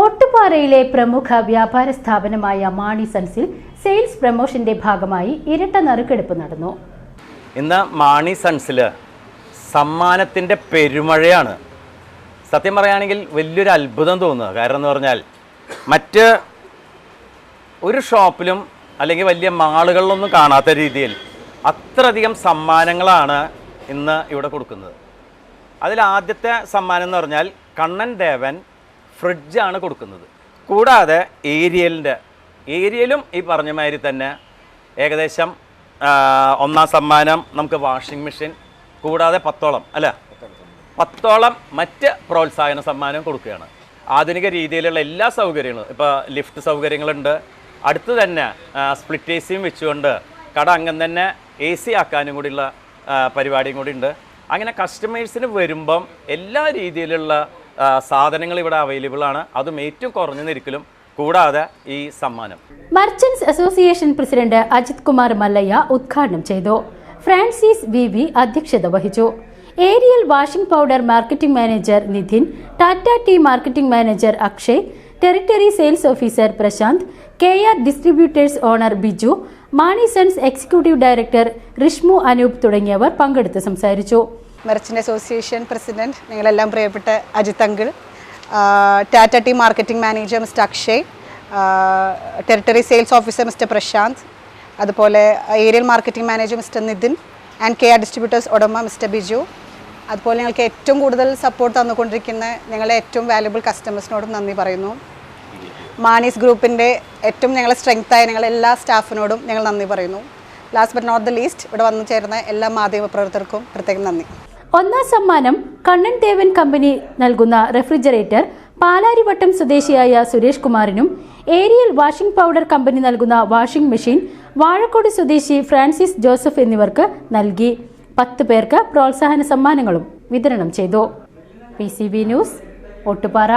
ഓട്ടുപാറയിലെ പ്രമുഖ വ്യാപാര സ്ഥാപനമായ മാണി സൺസിൽ സെയിൽസ് പ്രമോഷന്റെ ഭാഗമായി ഇരട്ട നറുക്കെടുപ്പ് നടന്നു. ഇന്ന് മാണി സൺസിൽ സമ്മാനത്തിന്റെ പെരുമഴയാണ്. സത്യം പറയുകയാണെങ്കിൽ വലിയൊരു അത്ഭുതം തോന്നുക കാരണം എന്ന് പറഞ്ഞാൽ മറ്റ് ഒരു ഷോപ്പിലും അല്ലെങ്കിൽ വലിയ മാളുകളിലൊന്നും കാണാത്ത രീതിയിൽ അത്രയധികം സമ്മാനങ്ങളാണ് ഇന്ന് ഇവിടെ കൊടുക്കുന്നത്. അതിൽ ആദ്യത്തെ സമ്മാനം എന്ന് പറഞ്ഞാൽ കണ്ണൻ ദേവൻ ഫ്രിഡ്ജാണ് കൊടുക്കുന്നത്. കൂടാതെ ഏരിയലിന്റെ ഏരിയലും ഈ പറഞ്ഞ മാതിരി തന്നെ ഏകദേശം ഒന്നാം സമ്മാനം നമുക്ക് വാഷിംഗ് മെഷീൻ കൂടാതെ പത്തോളം അല്ല? പത്തോളം മറ്റ് പ്രോത്സാഹന സമ്മാനം കൊടുക്കുകയാണ്. ആധുനിക രീതിയിലുള്ള എല്ലാ സൗകര്യങ്ങളും ഇപ്പോൾ ലിഫ്റ്റ് സൗകര്യങ്ങളുണ്ട്. അടുത്ത് തന്നെ സ്പ്ലിറ്റ് എ സിയും വെച്ചുകൊണ്ട് കട അംഗം തന്നെ എ സി ആക്കാനും കൂടിയുള്ള പരിപാടിയും കൂടി ഉണ്ട് അങ്ങനെ കസ്റ്റമേഴ്സിന് വരുമ്പം എല്ലാ രീതിയിലുള്ള സാധനങ്ങൾ ഇവിടെ അവൈലബിൾ ആണ്. അതും ഏറ്റവും കുറഞ്ഞ നിരക്കിലും കൂടാതെ ഈ സമ്മാനം. Merchants association president Ajith Kumar Mallayya ഉദ്ഘാടനം ചെയ്തു. ഫ്രാൻസിസ് വി വി അധ്യക്ഷത വഹിച്ചു. Ariel washing powder marketing manager Nidhin Tata tea marketing manager Akshay territory sales officer Prashanth K R distributors owner Biju Mani sons executive director Rishmu Anoop തുടങ്ങിയവർ പങ്കെടുത്ത് സംസാരിച്ചു. Merchant association president നിങ്ങളെല്ലാം പ്രിയപ്പെട്ട Ajith uncle Tata team marketing manager mister Akshay territory sales officer mister Prashanth അതുപോലെ Ariel marketing manager mister Nithin and K R distributors ഉടമ mister Biju. അതുപോലെ ഞങ്ങൾക്ക് ഏറ്റവും കൂടുതൽ സപ്പോർട്ട് തന്നുകൊണ്ടിരിക്കുന്ന ഞങ്ങളുടെ ഏറ്റവും വാല്യുബിൾ കസ്റ്റമേഴ്സിനോടും നന്ദി പറയുന്നു. മാനീസ് ഗ്രൂപ്പിന്റെ ഏറ്റവും ഞങ്ങളെ സ്ട്രെങ്ത്തായ ഞങ്ങളെ എല്ലാ സ്റ്റാഫിനോടും ഞങ്ങൾ നന്ദി പറയുന്നു. Last but not the least ഇവിടെ വന്നു ചേരുന്ന എല്ലാ മാധ്യമ പ്രവർത്തകർക്കും പ്രത്യേകം നന്ദി. ഒന്നാം സമ്മാനം കണ്ണൻ ദേവൻ കമ്പനി നൽകുന്ന റെഫ്രിജറേറ്റർ പാലാരിവട്ടം സ്വദേശിയായ സുരേഷ് കുമാറിനും ഏരിയൽ വാഷിംഗ് പൗഡർ കമ്പനി നൽകുന്ന വാഷിംഗ് മെഷീൻ വാഴക്കോട് സ്വദേശി ഫ്രാൻസിസ് ജോസഫ് എന്നിവർക്ക് നൽകി. പത്ത് പേർക്ക് പ്രോത്സാഹന സമ്മാനങ്ങളും വിതരണം ചെയ്തു. P news Ottupara